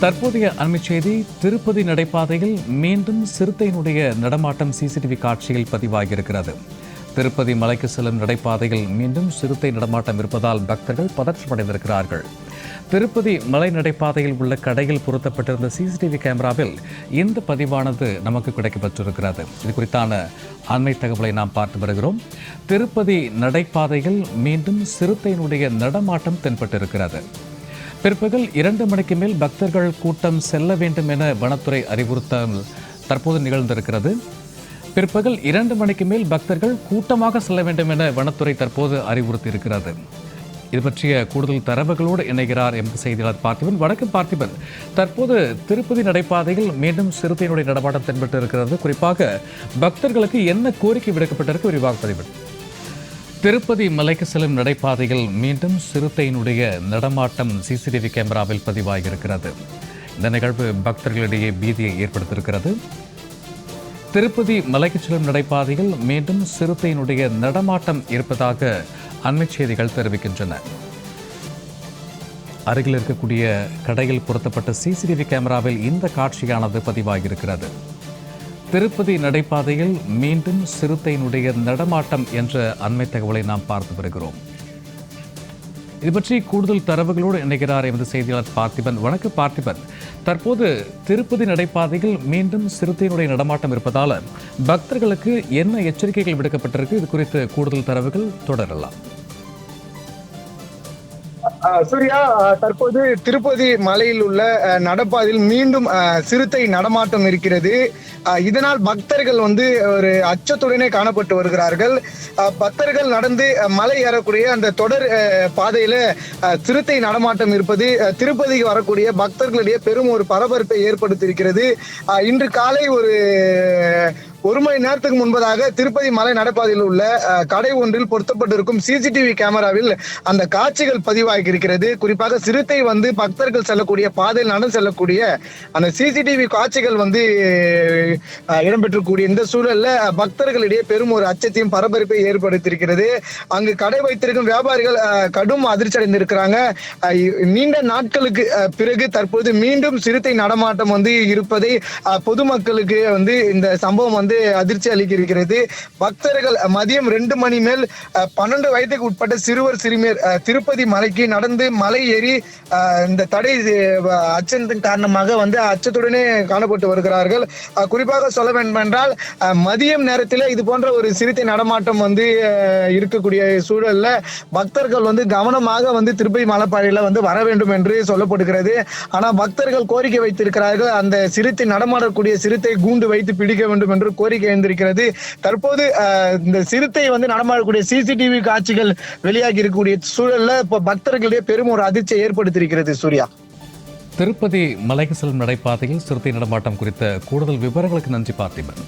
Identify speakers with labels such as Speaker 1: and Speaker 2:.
Speaker 1: தற்போதைய அண்மை செய்தி திருப்பதி நடைபாதையில் மீண்டும் சிறுத்தையினுடைய நடமாட்டம் சிசிடிவி காட்சியில் பதிவாகியிருக்கிறது. திருப்பதி மலைக்கு செல்லும் நடைபாதையில் மீண்டும் சிறுத்தை நடமாட்டம் இருப்பதால் பக்தர்கள் பதற்றமடைந்திருக்கிறார்கள் திருப்பதி மலை நடைபாதையில் உள்ள கடையில் பொருத்தப்பட்டிருந்த சிசிடிவி கேமராவில் இந்த பதிவானது நமக்கு கிடைக்கப்பட்டிருக்கிறது. இது குறித்தான அண்மை தகவலை நாம் பார்த்து வருகிறோம். திருப்பதி நடைபாதையில் மீண்டும் சிறுத்தையினுடைய நடமாட்டம் தென்பட்டிருக்கிறது. பிற்பகல் இரண்டு மணிக்கு மேல் பக்தர்கள் கூட்டம் செல்ல வேண்டும் என வனத்துறை அறிவுறுத்தல் தற்போது நிகழ்ந்திருக்கிறது. பிற்பகல் இரண்டு மணிக்கு மேல் பக்தர்கள் கூட்டமாக செல்ல வேண்டும் என வனத்துறை தற்போது அறிவுறுத்தியிருக்கிறது. இது பற்றிய கூடுதல் தரவுகளோடு இணைகிறார் எமது செய்தியாளர் பார்த்திபன். வடக்கு பார்த்திபன். தற்போது திருப்பதி நடைபாதையில் மீண்டும் சிறுத்தையினுடைய நடமாட்டம் தென்பட்டு இருக்கிறது. குறிப்பாக பக்தர்களுக்கு என்ன கோரிக்கை விடுக்கப்பட்டிருக்கு? விரிவாக பதிவிடும் திருப்பதி மலைக்கு செல்லும் நடைபாதையில் மீண்டும் சிறுத்தையினுடைய நடமாட்டம் சிசிடிவி கேமராவில் பதிவாகியிருக்கிறது. இந்த நிகழ்வு பக்தர்களிடையே பீதியை ஏற்படுத்தியிருக்கிறது. திருப்பதி மலைக்கு செல்லும் நடைபாதையில் மீண்டும் சிறுத்தையினுடைய நடமாட்டம் இருப்பதாக அண்மை செய்திகள் தெரிவிக்கின்றன. அருகில் இருக்கக்கூடிய கடையில் பொருத்தப்பட்ட சிசிடிவி கேமராவில் இந்த காட்சியானது பதிவாகியிருக்கிறது. திருப்பதி நடைபாதையில் மீண்டும் சிறுத்தையினுடைய நடமாட்டம் என்ற அண்மை தகவலை நாம் பார்த்து வருகிறோம். இது பற்றி கூடுதல் தரவுகளோடு இணைகிறார் எமது செய்தியாளர் பார்த்திபன். வணக்க பார்த்திபன். தற்போது திருப்பதி நடைபாதையில் மீண்டும் சிறுத்தையினுடைய நடமாட்டம் இருப்பதால் பக்தர்களுக்கு என்ன எச்சரிக்கைகள் விடுக்கப்பட்டிருக்கு? இது குறித்து கூடுதல் தரவுகள் தொடரலாம்.
Speaker 2: சூர்யா தற்போது திருப்பதி மலையில் உள்ள நடப்பாதையில் மீண்டும் ஆஹ் சிறுத்தை நடமாட்டம் இருக்கிறது. இதனால் பக்தர்கள் வந்து ஒரு அச்சத்துடனே காணப்பட்டு வருகிறார்கள். ஆஹ் பக்தர்கள் நடந்து மலை ஏறக்கூடிய அந்த தொடர் பாதையில சிறுத்தை நடமாட்டம் இருப்பது திருப்பதிக்கு வரக்கூடிய பக்தர்களிடையே பெரும் ஒரு பரபரப்பை ஏற்படுத்தியிருக்கிறது. ஆஹ் இன்று காலை ஒரு ஒரு மணி நேரத்துக்கு முன்பதாக திருப்பதி மலை நடைபாதையில் உள்ள கடை ஒன்றில் பொருத்தப்பட்டிருக்கும் சிசிடிவி கேமராவில் அந்த காட்சிகள் பதிவாகி இருக்கிறது குறிப்பாக சிறுத்தை வந்து பக்தர்கள் செல்லக்கூடிய பாதையில் நடந்து செல்லக்கூடிய அந்த சிசிடிவி காட்சிகள் வந்து இடம்பெற்றக்கூடிய இந்த சூழல்ல பக்தர்களிடையே பெரும் ஒரு அச்சத்தையும் பரபரப்பை ஏற்படுத்தியிருக்கிறது. அங்கு கடை வைத்திருக்கும் வியாபாரிகள் அஹ், கடும் அதிர்ச்சி அடைந்திருக்கிறாங்க அஹ், நீண்ட நாட்களுக்கு பிறகு தற்போது மீண்டும் சிறுத்தை நடமாட்டம் வந்து இருப்பதை அஹ், பொதுமக்களுக்கு வந்து இந்த சம்பவம் வந்து வந்து அதிர்ச்சி அளிக்க இருக்கிறது பக்தர்கள் மதியம் ரெண்டு மணி மேல் பன்னெண்டு வயதுக்கு உட்பட்ட சிறுவர் சிறுமியர் திருப்பதி மலைக்கு நடந்து மலை ஏறி இந்த தடை அச்சத்தின் காரணமாக வந்து அச்சத்துடனே காணப்பட்டு வருகிறார்கள். குறிப்பாக சொல்ல வேண்டும் என்றால் மதியம் நேரத்தில் இது போன்ற ஒரு சிறுத்தை நடமாட்டம் வந்து இருக்கக்கூடிய சூழல்ல பக்தர்கள் வந்து கவனமாக வந்து திருப்பதி மலைப்பாதையில வந்து வர வேண்டும் என்று சொல்லப்படுகிறது. ஆனா பக்தர்கள் கோரிக்கை வைத்திருக்கிறார்கள் அந்த சிறுத்தை நடமாடக்கூடிய சிறுத்தை கூண்டு வைத்து பிடிக்க வேண்டும் என்று கோரிக்கை எழுந்திருக்கிறது. தற்போது அஹ், இந்த சிறுத்தை வந்து நடமாடக்கூடிய சிசிடிவி காட்சிகள் வெளியாகி இருக்கக்கூடிய சூழல்ல இப்போ பக்தர்களிடையே பெரும் ஒரு அதிர்ச்சியை ஏற்படுத்தியிருக்கிறது சூர்யா.
Speaker 1: திருப்பதி மலைக்கு செல்லும் நடைபாதையில் சிறுத்தை நடமாட்டம் குறித்த கூடுதல் விவரங்களுக்கு நன்றி பார்த்திபன்.